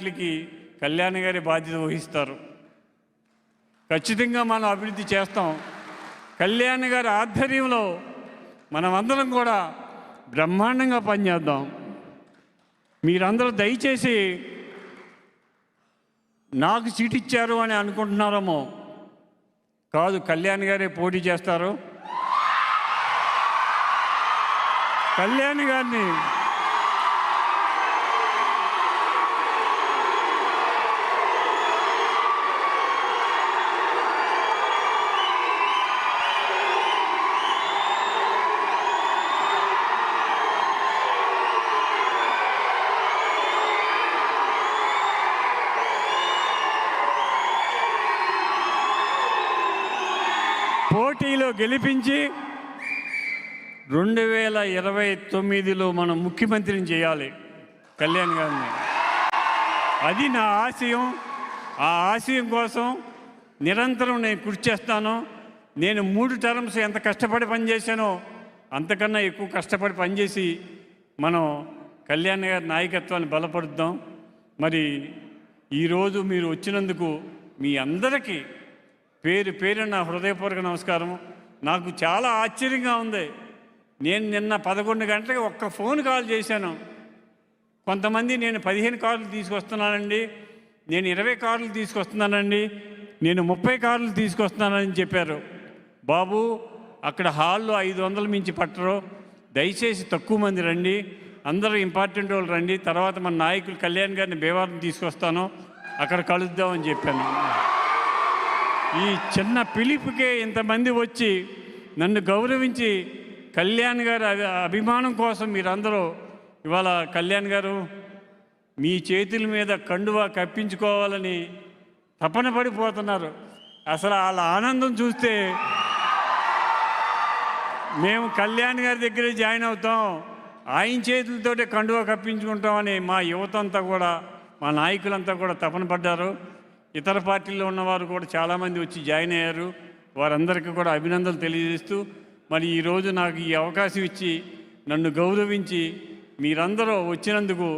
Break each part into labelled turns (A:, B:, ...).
A: వాటికి కళ్యాణ్ గారి బాధ్యత వహిస్తారు. ఖచ్చితంగా మనం అభివృద్ధి చేస్తాం. కళ్యాణ్ గారి ఆధ్వర్యంలో మనమందరం కూడా బ్రహ్మాండంగా పనిచేద్దాం. మీరందరూ దయచేసి నాకు సీట్ ఇచ్చారు అని అనుకుంటున్నారేమో. కాదు కళ్యాణ్ గారే పోటీ చేస్తారు. కళ్యాణ్ గారిని పార్టీలో గెలిపించి రెండు వేల ఇరవై తొమ్మిదిలో మనం ముఖ్యమంత్రిని చేయాలి కళ్యాణ్ గారిని. అది నా ఆశయం. ఆ ఆశయం కోసం నిరంతరం నేను కృషి చేస్తాను. నేను మూడు టర్మ్స్ ఎంత కష్టపడి పనిచేశానో అంతకన్నా ఎక్కువ కష్టపడి పనిచేసి మనం కళ్యాణ్ గారి నాయకత్వాన్ని బలపడుద్దాం మరి ఈరోజు మీరు వచ్చినందుకు మీ అందరికీ పేరు పేరు నా హృదయపూర్వక నమస్కారం నాకు చాలా ఆశ్చర్యంగా ఉంది. నేను నిన్న పదకొండు గంటలకి ఒక్క ఫోన్ కాల్ చేశాను. కొంతమంది నేను పదిహేను కార్లు తీసుకొస్తున్నానండి. నేను ఇరవై కార్లు తీసుకొస్తున్నానండి. నేను ముప్పై కార్లు తీసుకొస్తున్నానని చెప్పారు. బాబు అక్కడ హాల్లో ఐదు వందల మించి పట్టరు. దయచేసి తక్కువ మంది రండి. అందరూ ఇంపార్టెంట్ వాళ్ళు రండి. తర్వాత మన నాయకులు కళ్యాణ్ గారిని భీవారం తీసుకొస్తాను. అక్కడ కలుద్దామని చెప్పాను. ఈ చిన్న పిలుపుకే ఇంతమంది వచ్చి నన్ను గౌరవించి కళ్యాణ్ గారి అభి అభిమానం కోసం మీరందరూ ఇవాళ కళ్యాణ్ గారు మీ చేతుల మీద కండువా కప్పించుకోవాలని తపన పడిపోతున్నారు. అసలు వాళ్ళ ఆనందం చూస్తే మేము కళ్యాణ్ గారి దగ్గరే జాయిన్ అవుతాం ఆయన చేతులతోటే కండువా కప్పించుకుంటామని మా యువత అంతా కూడా మా నాయకులంతా కూడా తపన పడ్డారు. ఇతర పార్టీల్లో ఉన్నవారు కూడా చాలామంది వచ్చి జాయిన్ అయ్యారు. వారందరికీ కూడా అభినందనలు తెలియజేస్తూ మరి ఈరోజు నాకు ఈ అవకాశం ఇచ్చి నన్ను గౌరవించి మీరందరూ వచ్చినందుకు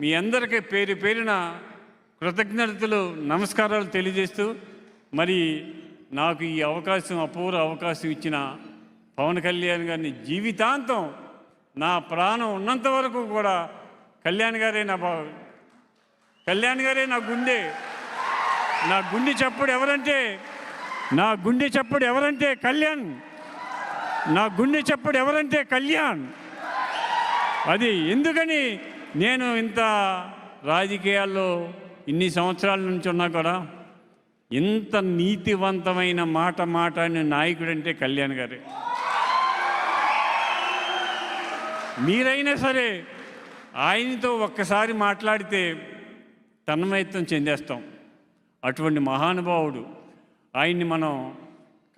A: మీ అందరికీ పేరు పేరిన కృతజ్ఞతలు నమస్కారాలు తెలియజేస్తూ మరి నాకు ఈ అవకాశం అపూర్వ అవకాశం ఇచ్చిన పవన్ కళ్యాణ్ గారిని జీవితాంతం నా ప్రాణం ఉన్నంత వరకు కూడా కళ్యాణ్ గారే నా బా కళ్యాణ్ గారే నా గుండె. నా గుండె చప్పుడు ఎవరంటే నా గుండె చప్పుడు ఎవరంటే కళ్యాణ్. నా గుండె చప్పుడు ఎవరంటే కళ్యాణ్. అది ఎందుకని నేను ఇంత రాజకీయాల్లో ఇన్ని సంవత్సరాల నుంచి ఉన్నా కూడా ఇంత నీతివంతమైన మాట మాట్లాడిన నాయకుడు అంటే కళ్యాణ్ గారే. మీరైనా సరే ఆయనతో ఒక్కసారి మాట్లాడితే తన్మయత్వం చెందేస్తాం. అటువంటి మహానుభావుడు. ఆయన్ని మనం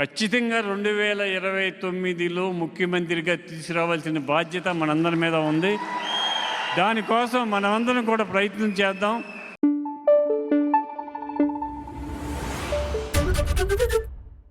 A: ఖచ్చితంగా రెండు వేల ఇరవై తొమ్మిదిలో ముఖ్యమంత్రిగా తీసుకురావాల్సిన బాధ్యత మనందరి మీద ఉంది. దానికోసం మనమందరం కూడా ప్రయత్నం చేద్దాం.